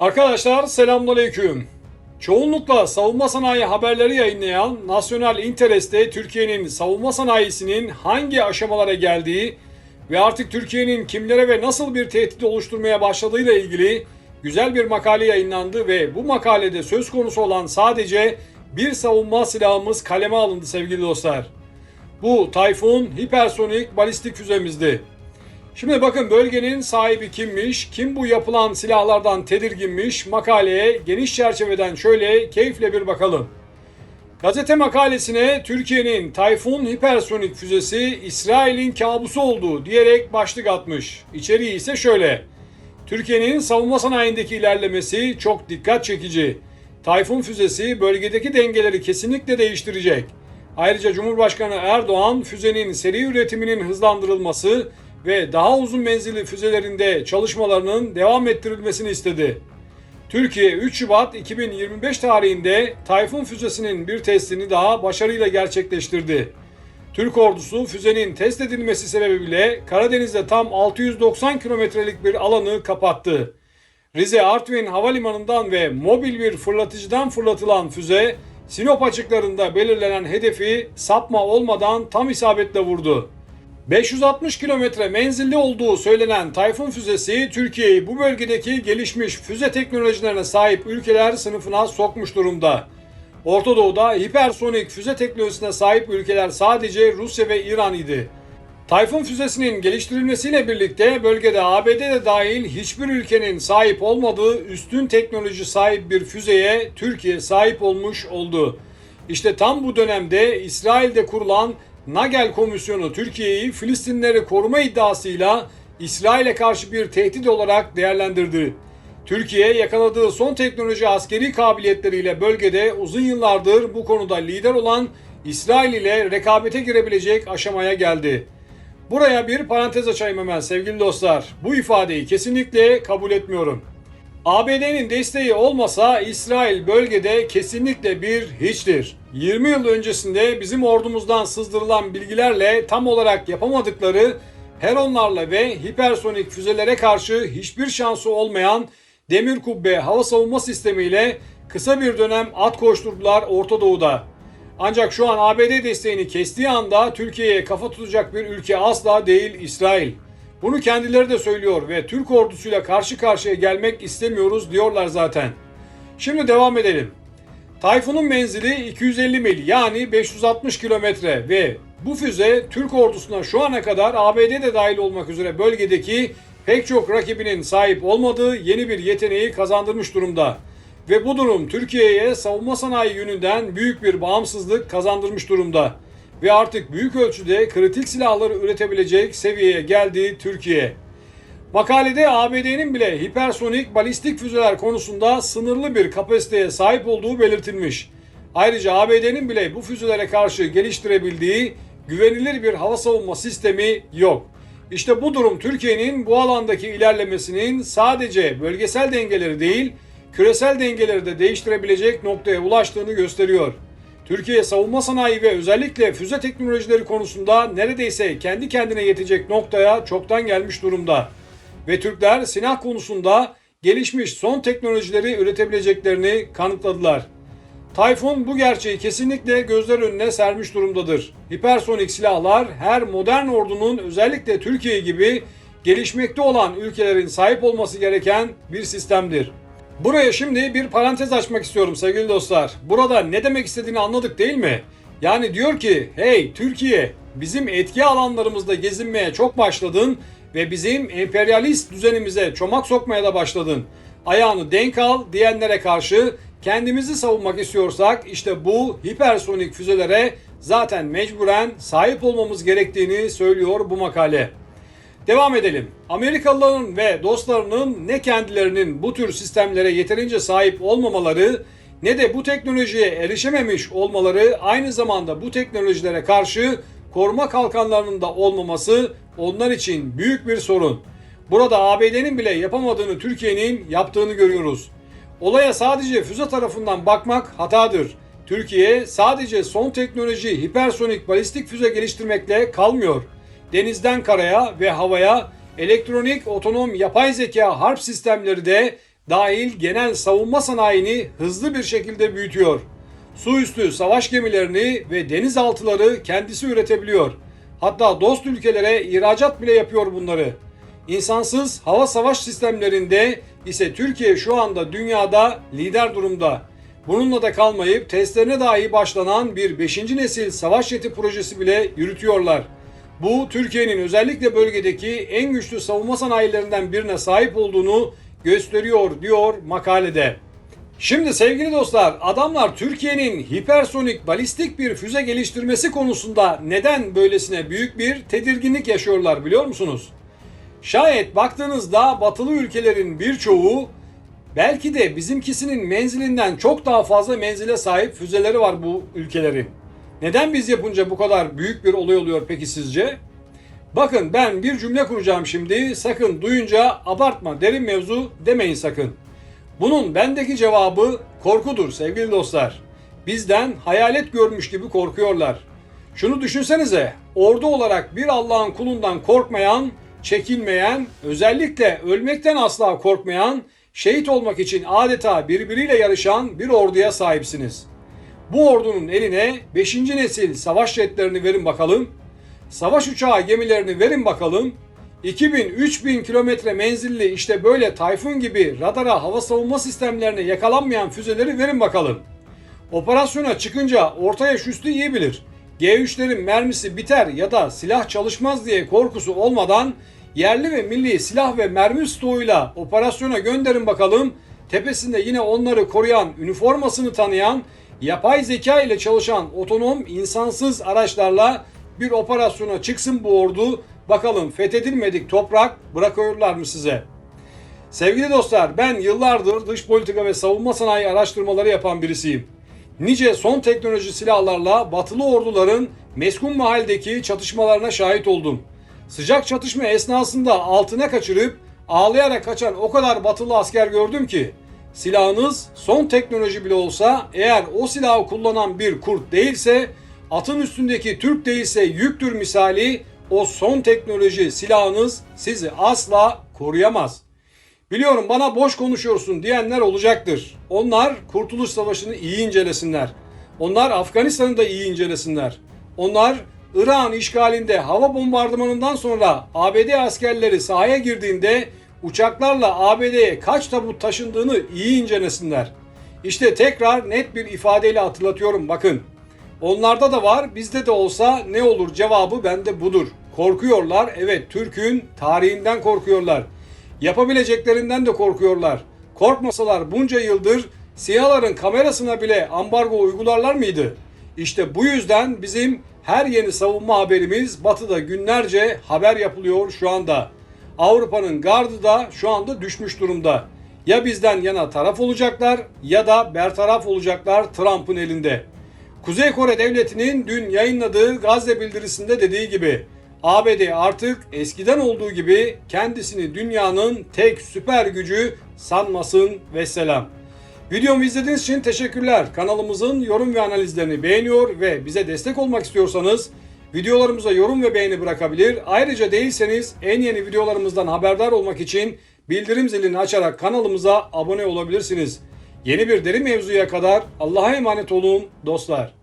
Arkadaşlar selamünaleyküm. Çoğunlukla savunma sanayi haberleri yayınlayan Nasyonel Interest'te Türkiye'nin savunma sanayisinin hangi aşamalara geldiği ve artık Türkiye'nin kimlere ve nasıl bir tehdit oluşturmaya başladığıyla ilgili güzel bir makale yayınlandı ve bu makalede söz konusu olan sadece bir savunma silahımız kaleme alındı sevgili dostlar. Bu Tayfun hipersonik balistik füzemizdi. Şimdi bakın bölgenin sahibi kimmiş, kim bu yapılan silahlardan tedirginmiş makaleye geniş çerçeveden şöyle keyifle bir bakalım. Gazete makalesine Türkiye'nin Tayfun hipersonik füzesi İsrail'in kabusu oldu diyerek başlık atmış. İçeriği ise şöyle. Türkiye'nin savunma sanayindeki ilerlemesi çok dikkat çekici. Tayfun füzesi bölgedeki dengeleri kesinlikle değiştirecek. Ayrıca Cumhurbaşkanı Erdoğan füzenin seri üretiminin hızlandırılması ve daha uzun menzilli füzelerinde çalışmalarının devam ettirilmesini istedi. Türkiye 3 Şubat 2025 tarihinde Tayfun füzesinin bir testini daha başarıyla gerçekleştirdi. Türk ordusu füzenin test edilmesi sebebiyle Karadeniz'de tam 690 kilometrelik bir alanı kapattı. Rize Artvin Havalimanı'ndan ve mobil bir fırlatıcıdan fırlatılan füze Sinop açıklarında belirlenen hedefi sapma olmadan tam isabetle vurdu. 560 kilometre menzilli olduğu söylenen Tayfun füzesi Türkiye'yi bu bölgedeki gelişmiş füze teknolojilerine sahip ülkeler sınıfına sokmuş durumda. Orta Doğu'da hipersonik füze teknolojisine sahip ülkeler sadece Rusya ve İran idi. Tayfun füzesinin geliştirilmesiyle birlikte bölgede ABD de dahil hiçbir ülkenin sahip olmadığı üstün teknoloji sahip bir füzeye Türkiye sahip olmuş oldu. İşte tam bu dönemde İsrail'de kurulan Nagel Komisyonu Türkiye'yi Filistinleri koruma iddiasıyla İsrail'e karşı bir tehdit olarak değerlendirdi. Türkiye yakaladığı son teknoloji askeri kabiliyetleriyle bölgede uzun yıllardır bu konuda lider olan İsrail ile rekabete girebilecek aşamaya geldi. Buraya bir parantez açayım hemen sevgili dostlar. Bu ifadeyi kesinlikle kabul etmiyorum. ABD'nin desteği olmasa İsrail bölgede kesinlikle bir hiçtir. 20 yıl öncesinde bizim ordumuzdan sızdırılan bilgilerle tam olarak yapamadıkları Heronlarla ve hipersonik füzelere karşı hiçbir şansı olmayan demir kubbe hava savunma sistemiyle kısa bir dönem at koşturdular Orta Doğu'da. Ancak şu an ABD desteğini kestiği anda Türkiye'ye kafa tutacak bir ülke asla değil İsrail. Bunu kendileri de söylüyor ve Türk ordusuyla karşı karşıya gelmek istemiyoruz diyorlar zaten. Şimdi devam edelim. Tayfun'un menzili 250 mil yani 560 kilometre ve bu füze Türk ordusuna şu ana kadar ABD de dahil olmak üzere bölgedeki pek çok rakibinin sahip olmadığı yeni bir yeteneği kazandırmış durumda. Ve bu durum Türkiye'ye savunma sanayi yönünden büyük bir bağımsızlık kazandırmış durumda. Ve artık büyük ölçüde kritik silahları üretebilecek seviyeye geldi Türkiye. Makalede ABD'nin bile hipersonik balistik füzeler konusunda sınırlı bir kapasiteye sahip olduğu belirtilmiş. Ayrıca ABD'nin bile bu füzelere karşı geliştirebildiği güvenilir bir hava savunma sistemi yok. İşte bu durum Türkiye'nin bu alandaki ilerlemesinin sadece bölgesel dengeleri değil, küresel dengeleri de değiştirebilecek noktaya ulaştığını gösteriyor. Türkiye savunma sanayi ve özellikle füze teknolojileri konusunda neredeyse kendi kendine yetecek noktaya çoktan gelmiş durumda. Ve Türkler silah konusunda gelişmiş son teknolojileri üretebileceklerini kanıtladılar. Tayfun bu gerçeği kesinlikle gözler önüne sermiş durumdadır. Hipersonik silahlar her modern ordunun özellikle Türkiye gibi gelişmekte olan ülkelerin sahip olması gereken bir sistemdir. Buraya şimdi bir parantez açmak istiyorum sevgili dostlar. Burada ne demek istediğini anladık değil mi? Yani diyor ki hey Türkiye bizim etki alanlarımızda gezinmeye çok başladın ve bizim emperyalist düzenimize çomak sokmaya da başladın. Ayağını denk al diyenlere karşı kendimizi savunmak istiyorsak işte bu hipersonik füzelere zaten mecburen sahip olmamız gerektiğini söylüyor bu makale. Devam edelim. Amerikalıların ve dostlarının ne kendilerinin bu tür sistemlere yeterince sahip olmamaları ne de bu teknolojiye erişememiş olmaları aynı zamanda bu teknolojilere karşı koruma kalkanlarının da olmaması onlar için büyük bir sorun. Burada ABD'nin bile yapamadığını Türkiye'nin yaptığını görüyoruz. Olaya sadece füze tarafından bakmak hatadır. Türkiye sadece son teknoloji hipersonik balistik füze geliştirmekle kalmıyor denizden karaya ve havaya elektronik otonom yapay zeka harp sistemleri de dahil genel savunma sanayini hızlı bir şekilde büyütüyor. Su üstü savaş gemilerini ve denizaltıları kendisi üretebiliyor. Hatta dost ülkelere ihracat bile yapıyor bunları. İnsansız hava savaş sistemlerinde ise Türkiye şu anda dünyada lider durumda. Bununla da kalmayıp testlerine dahi başlanan bir 5. nesil savaş jeti projesi bile yürütüyorlar. Bu Türkiye'nin özellikle bölgedeki en güçlü savunma sanayilerinden birine sahip olduğunu gösteriyor diyor makalede. Şimdi sevgili dostlar adamlar Türkiye'nin hipersonik balistik bir füze geliştirmesi konusunda neden böylesine büyük bir tedirginlik yaşıyorlar biliyor musunuz? Şayet baktığınızda batılı ülkelerin birçoğu belki de bizimkisinin menzilinden çok daha fazla menzile sahip füzeleri var bu ülkelerin. Neden biz yapınca bu kadar büyük bir olay oluyor peki sizce? Bakın ben bir cümle kuracağım şimdi. Sakın duyunca abartma derin mevzu demeyin sakın. Bunun bendeki cevabı korkudur sevgili dostlar. Bizden hayalet görmüş gibi korkuyorlar. Şunu düşünsenize, ordu olarak bir Allah'ın kulundan korkmayan, çekinmeyen, özellikle ölmekten asla korkmayan, şehit olmak için adeta birbiriyle yarışan bir orduya sahipsiniz. Bu ordunun eline 5. nesil savaş jetlerini verin bakalım. Savaş uçağı gemilerini verin bakalım. 2000-3000 kilometre menzilli işte böyle Tayfun gibi radara hava savunma sistemlerine yakalanmayan füzeleri verin bakalım. Operasyona çıkınca orta yaş üstü iyi bilir. G3'lerin mermisi biter ya da silah çalışmaz diye korkusu olmadan yerli ve milli silah ve mermi stoğuyla operasyona gönderin bakalım. Tepesinde yine onları koruyan, üniformasını tanıyan, yapay zeka ile çalışan otonom insansız araçlarla bir operasyona çıksın bu ordu. Bakalım fethedilmedik toprak bırakıyorlar mı size? Sevgili dostlar ben yıllardır dış politika ve savunma sanayi araştırmaları yapan birisiyim. Nice son teknoloji silahlarla batılı orduların meskun mahalledeki çatışmalarına şahit oldum. Sıcak çatışma esnasında altına kaçırıp ağlayarak kaçan o kadar batılı asker gördüm ki silahınız son teknoloji bile olsa eğer o silahı kullanan bir kurt değilse atın üstündeki Türk değilse yüktür misali o son teknoloji silahınız sizi asla koruyamaz. Biliyorum bana boş konuşuyorsun diyenler olacaktır. Onlar Kurtuluş Savaşı'nı iyi incelesinler. Onlar Afganistan'ı da iyi incelesinler. Onlar İran işgalinde hava bombardımanından sonra ABD askerleri sahaya girdiğinde uçaklarla ABD'ye kaç tabut taşındığını iyi incelesinler. İşte tekrar net bir ifadeyle hatırlatıyorum bakın. Onlarda da var bizde de olsa ne olur cevabı bende budur. Korkuyorlar evet Türk'ün tarihinden korkuyorlar. Yapabileceklerinden de korkuyorlar. Korkmasalar bunca yıldır siyahların kamerasına bile ambargo uygularlar mıydı? İşte bu yüzden bizim her yeni savunma haberimiz Batı'da günlerce haber yapılıyor şu anda. Avrupa'nın gardı da şu anda düşmüş durumda. Ya bizden yana taraf olacaklar ya da bertaraf olacaklar Trump'ın elinde. Kuzey Kore Devleti'nin dün yayınladığı Gazze bildirisinde dediği gibi ABD artık eskiden olduğu gibi kendisini dünyanın tek süper gücü sanmasın ve selam. Videomu izlediğiniz için teşekkürler. Kanalımızın yorum ve analizlerini beğeniyor ve bize destek olmak istiyorsanız videolarımıza yorum ve beğeni bırakabilir. Ayrıca değilseniz en yeni videolarımızdan haberdar olmak için bildirim zilini açarak kanalımıza abone olabilirsiniz. Yeni bir deri mevzuya kadar Allah'a emanet olun dostlar.